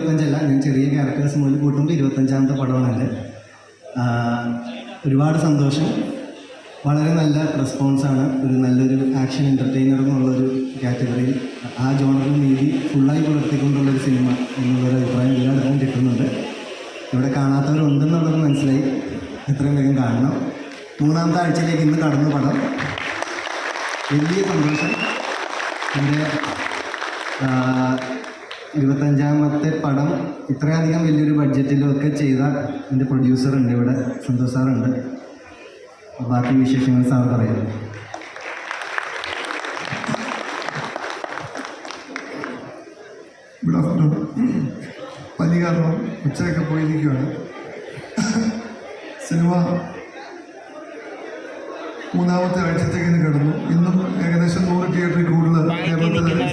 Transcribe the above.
ഇരുപത്തഞ്ചല്ല ഞാൻ ചെറിയ ക്യാരക്ടേഴ്സ് മുതൽ കൂട്ടുമ്പോൾ ഇരുപത്തഞ്ചാമത്തെ പടമാണത്. ഒരുപാട് സന്തോഷം. വളരെ നല്ല റെസ്പോൺസാണ് ഒരു നല്ലൊരു ആക്ഷൻ എന്റർടൈനർ എന്നുള്ളൊരു കാറ്റഗറിയിൽ ആ ജോണറിൽ നീതി ഫുള്ളായി പുലർത്തിക്കൊണ്ടുള്ളൊരു സിനിമ എന്നുള്ളൊരു അഭിപ്രായം എല്ലായിടത്തും കിട്ടുന്നുണ്ട്. ഇവിടെ കാണാത്തവരുണ്ടെന്നുള്ളത് മനസ്സിലായി. എത്രയും വേഗം കാണണം. മൂന്നാമത്തെ ആഴ്ചയിലേക്ക് ഇന്ന് കടന്നു പടം. വലിയ സന്തോഷം. എന്റെ ഇരുപത്തഞ്ചാമത്തെ പടം ഇത്രയധികം വലിയൊരു ബഡ്ജറ്റിലൊക്കെ ചെയ്ത എന്റെ പ്രൊഡ്യൂസർ ഉണ്ട് ഇവിടെ. സന്തോഷ് സാറുണ്ട് ബാക്കി വിശേഷങ്ങൾ സാർ പറയുന്നു. ഗുഡ് ആഫ്റ്റർനൂൺ പനി കാരണം ഉച്ചയൊക്കെ പോയിരിക്കുകയാണ്. സിനിമ മൂന്നാമത്തെ ആഴ്ചത്തേക്ക് ഇന്ന് കിടന്നു. ഇന്നും ഏകദേശം നൂറ് തിയേറ്ററിൽ കൂടുതൽ കേരളത്തിലെ